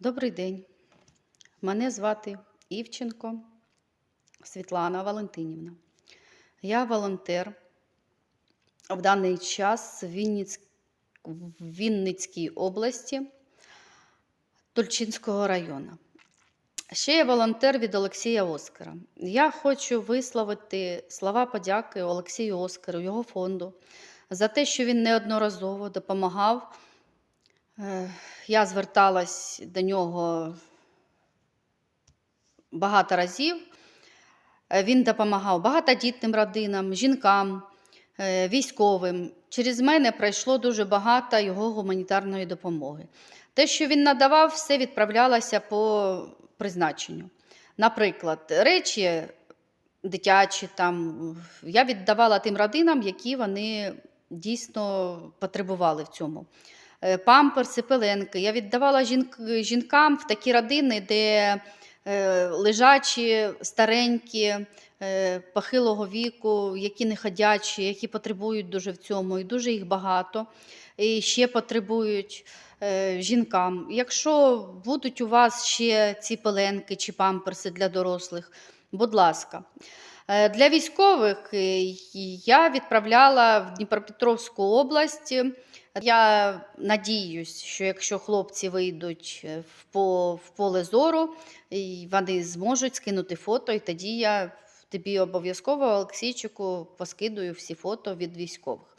Добрий день. Мене звати Івченко Світлана Валентинівна. Я волонтер в даний час в Вінниць... в Вінницькій області Тульчинського району. Ще я волонтер від Олексія Оскара. Я хочу висловити слова подяки Олексію Оскару, його фонду, за те, що він неодноразово допомагав. Е, Я зверталась до нього багато разів. Е, Він допомагав багатодітним родинам, жінкам, е, військовим. Через мене пройшло дуже багато його гуманітарної допомоги. Те, що він надавав, все відправлялося по призначенню. Наприклад, речі дитячі, там, я віддавала тим родинам, які вони дійсно потребували в цьому. Е, Памперси, пеленки. Я віддавала жінк, жінкам в такі родини, де е, лежачі, старенькі, е, похилого віку, які не ходячі, які потребують дуже в цьому, і дуже їх багато. І ще потребують жінкам. Якщо будуть у вас ще ці пеленки чи памперси для дорослих, будь ласка. Е, Для військових е, я відправляла в Дніпропетровську область. Я надіюсь, що якщо хлопці вийдуть е, в, поле зору, вони зможуть скинути фото, і тоді я тобі обов'язково, Олексійчику, поскидую всі фото від військових.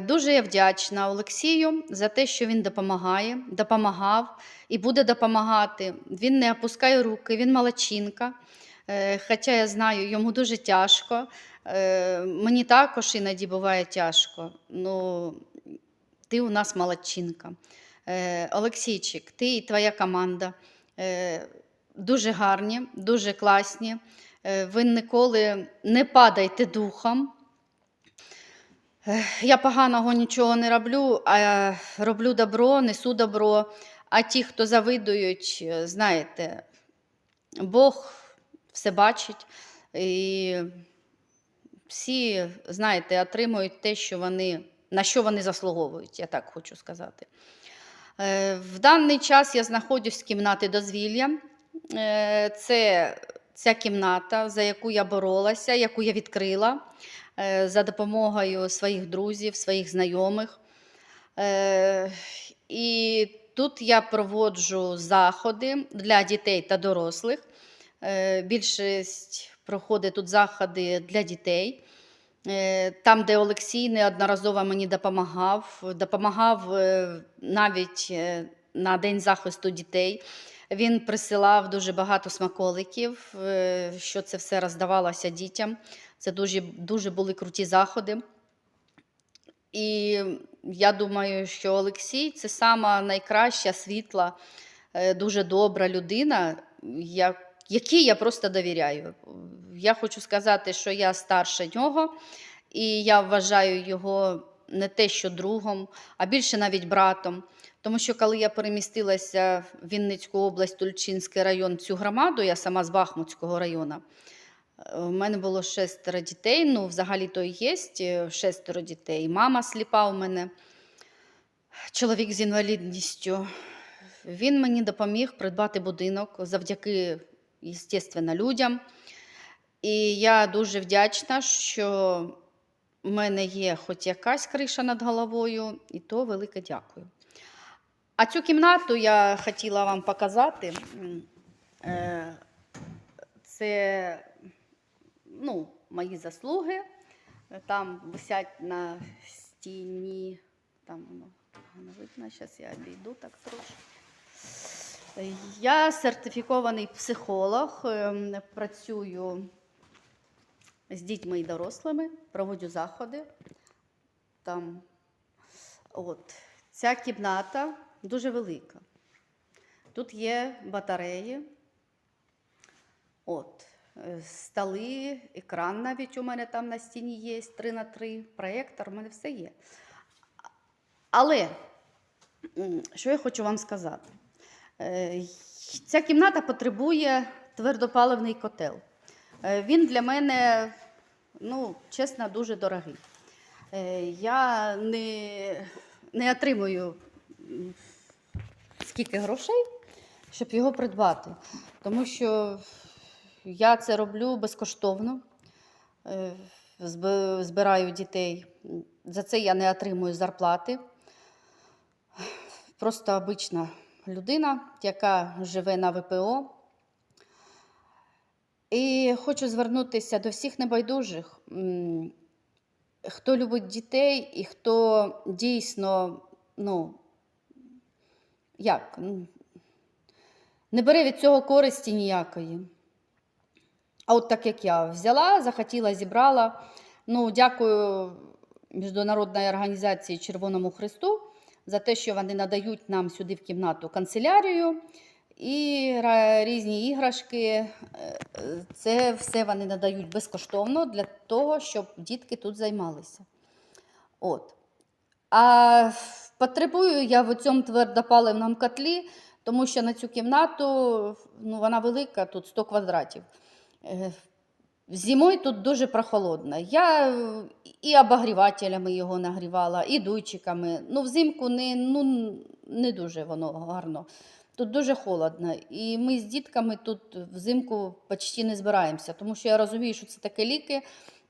Дуже я вдячна Олексію за те, що він допомагає, допомагав і буде допомагати. Він не опускає руки, він молодчинка. Е, Хоча я знаю, йому дуже тяжко. Е, Мені також іноді буває тяжко. Ну, ти у нас молодчинка. Е, Олексійчик, ти і твоя команда дуже гарні, дуже класні. Ви ніколи не падайте духом. Я поганого нічого не роблю, а роблю добро, несу добро. А ті, хто завидують, знаєте, Бог все бачить. І всі, знаєте, отримують те, що вони, на що вони заслуговують, я так хочу сказати. Е, В даний час я знаходжусь в кімнаті дозвілля. Е, Це ця кімната, за яку я боролася, яку я відкрила е, за допомогою своїх друзів, своїх знайомих. І тут я проводжу заходи для дітей та дорослих. Е, Більшість проходить тут заходи для дітей. Е, Там, де Олексій неодноразово мені допомагав, допомагав е, навіть на День захисту дітей. Він присилав дуже багато смаколиків, що це все роздавалося дітям. Це дуже, дуже були круті заходи. І я думаю, що Олексій це сама найкраща, світла, дуже добра людина, я- якій я просто довіряю. Я хочу сказати, що я старша нього, і я вважаю його не те, що другом, а більше навіть братом. Тому що коли я перемістилася в Вінницьку область, Тульчинський район, цю громаду, я сама з Бахмутського району. е, У мене було шестеро дітей. Ну, взагалі то і є е, шестеро дітей. Мама сліпа у мене, чоловік з інвалідністю. Він мені допоміг придбати будинок завдяки, звісно, людям. І я дуже вдячна, що в мене є хоч якась криша над головою, і то велике дякую. А цю кімнату я хотіла вам показати. Е, Це ну, мої заслуги. Там висять на стіні. Там воно видно. Зараз я обійду так трошки. Я сертифікований психолог, ем, працюю з дітьми і дорослими, проводжу заходи. Там, от. Ця кімната дуже велика. Тут є батареї, от, е, столи, екран навіть у мене там на стіні є 3 на 3 проєктор, у мене все є. Але що я хочу вам сказати? Е, Ця кімната потребує твердопаливний котел. Е, Він для мене, ну, чесно, дуже дорогий. Е, Я не, не отримую скільки грошей, щоб його придбати. Тому що я це роблю безкоштовно. Збираю дітей. За це я не отримую зарплати. Просто обична людина, яка живе на ВПО. І хочу звернутися до всіх небайдужих, хто любить дітей і хто дійсно, ну, як, не бере від цього користі ніякої. А от так як я взяла, захотіла, зібрала. Ну, дякую Міжнародній організації Червоному Христу за те, що вони надають нам сюди в кімнату канцелярію і різні іграшки. Е, е, Це все вони надають безкоштовно для того, щоб дітки тут займалися. От. А потребую я в цьому твердопаливному котлі, тому що на цю кімнату ну, вона велика, тут 100 квадратів. Зимою тут дуже прохолодно. Я і обогрівателями його нагрівала, і дуйчиками. Ну, взимку не, ну, не дуже воно гарно. Тут дуже холодно. І ми з дітками тут взимку почти не збираємося, тому що я розумію, що це такі ліки,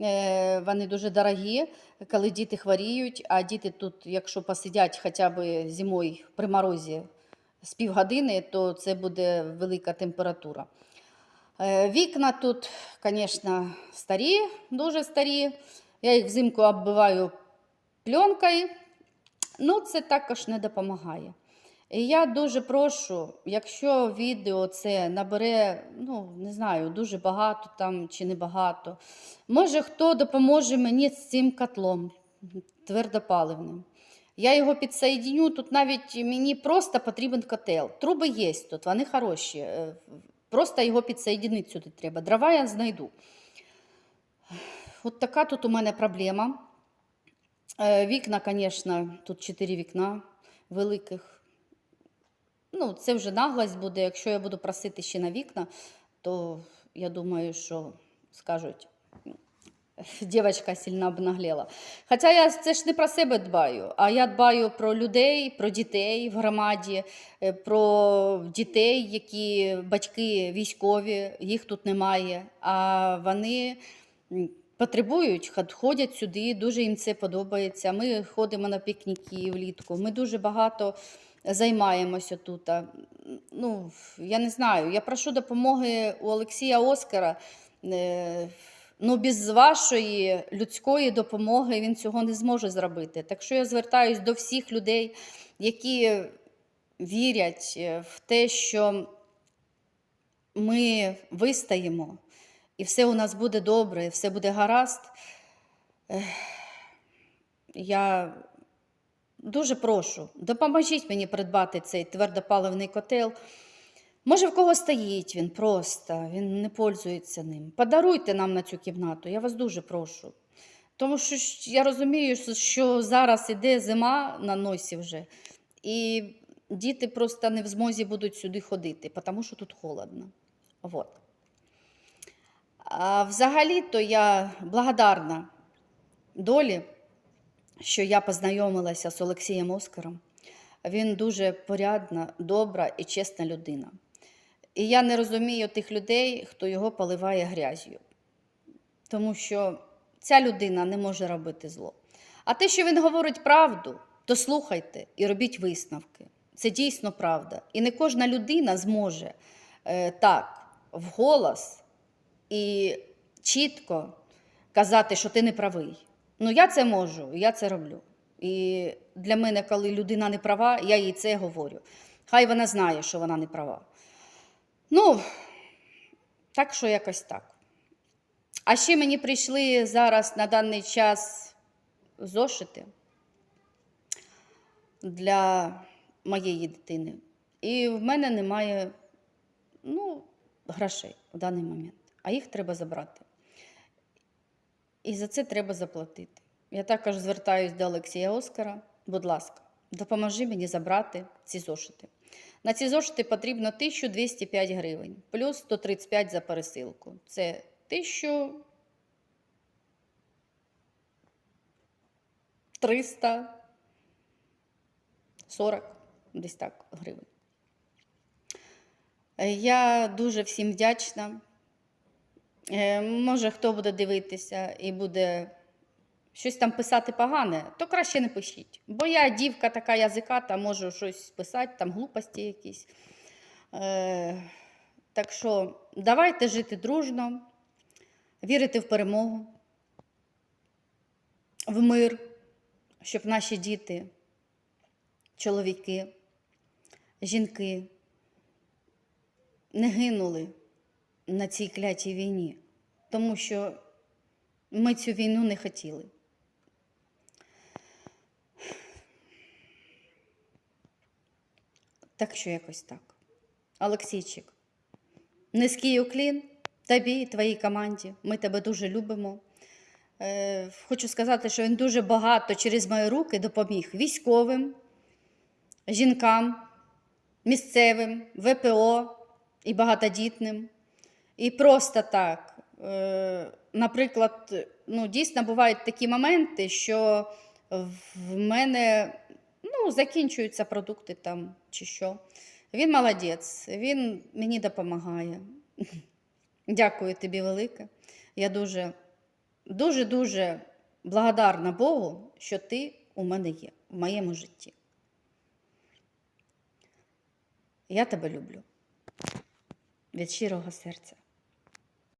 е, вони дуже дорогі, коли діти хворіють, а діти тут, якщо посидять хоча б зимою при морозі з півгодини, то це буде велика температура. Е, Вікна тут, звісно, старі, дуже старі. Я їх взимку оббиваю пленкою. Ну, це також не допомагає. І я дуже прошу, якщо відео це набере, ну, не знаю, дуже багато там чи небагато, може хто допоможе мені з цим котлом твердопаливним. Я його підсоєдіню, тут навіть мені просто потрібен котел. Труби є тут, вони хороші. Просто його підсоєдінити сюди треба. Дрова я знайду. От така тут у мене проблема. Е, Вікна, звісно, тут чотири вікна великих. Ну, це вже наглость буде. Якщо я буду просити ще на вікна, то я думаю, що скажуть, дівчинка сильно обнаглела. Хоча я це ж не про себе дбаю, а я дбаю про людей, про дітей в громаді, е, про дітей, які батьки військові, їх тут немає. А вони потребують, ходять сюди, дуже їм це подобається. Ми ходимо на пікніки влітку. Ми дуже багато займаємося тут. Ну, я не знаю. Я прошу допомоги у Олексія Оскара. Ну, без вашої людської допомоги він цього не зможе зробити. Так що я звертаюсь до всіх людей, які вірять е, в те, що ми вистоїмо, і все у нас буде добре, і все буде гаразд. Я дуже прошу, допоможіть мені придбати цей твердопаливний котел. Може, в кого стоїть він просто, він не пользується ним. Подаруйте нам на цю кімнату, я вас дуже прошу. Тому що я розумію, що- зараз іде зима на носі вже, і діти просто не в змозі будуть сюди ходити, тому що тут холодно. Вот. А взагалі-то я благодарна долі, що я познайомилася з Олексієм Оскаром. Він дуже порядна, добра і чесна людина. І я не розумію тих людей, хто його поливає грязю. Тому що ця людина не може робити зло. А те, що він говорить правду, то слухайте і робіть висновки. Це дійсно правда. І не кожна людина зможе е, так вголос і чітко казати, що ти не правий. Ну, я це можу, я це роблю. І для мене, коли людина не права, я їй це говорю. Хай вона знає, що вона не права. Ну, так що якось так. А ще мені прийшли зараз на даний час зошити для моєї дитини. І в мене немає ну, грошей в даний момент, а їх треба забрати. І за це треба заплатити. Я також звертаюся до Олексія Оскара. Будь ласка, допоможи мені забрати ці зошити. На ці зошити потрібно 1205 гривень, плюс 135 за пересилку. Це 1340 десь так гривень. Я дуже всім вдячна. Е, Може, хто буде дивитися і буде щось там писати погане, то краще не пишіть. Бо я дівка така язиката, можу щось писати, там глупості якісь. Е, так що давайте жити дружно, вірити в перемогу, в мир, щоб наші діти, чоловіки, жінки не гинули на цій клятій війні, тому що ми цю війну не хотіли. Так що якось так. Олексійчик, низький уклін тобі і твоїй команді. Ми тебе дуже любимо. Е, хочу сказати, що він дуже багато через мої руки допоміг військовим, жінкам, місцевим, ВПО і багатодітним. І просто так. Е, Наприклад, ну, дійсно бувають такі моменти, що в мене ну, закінчуються продукти там чи що. Він молодець, він мені допомагає. Дякую тобі велике. Я дуже, дуже, дуже благодарна Богу, що ти у мене є в моєму житті. Я тебе люблю від щирого серця.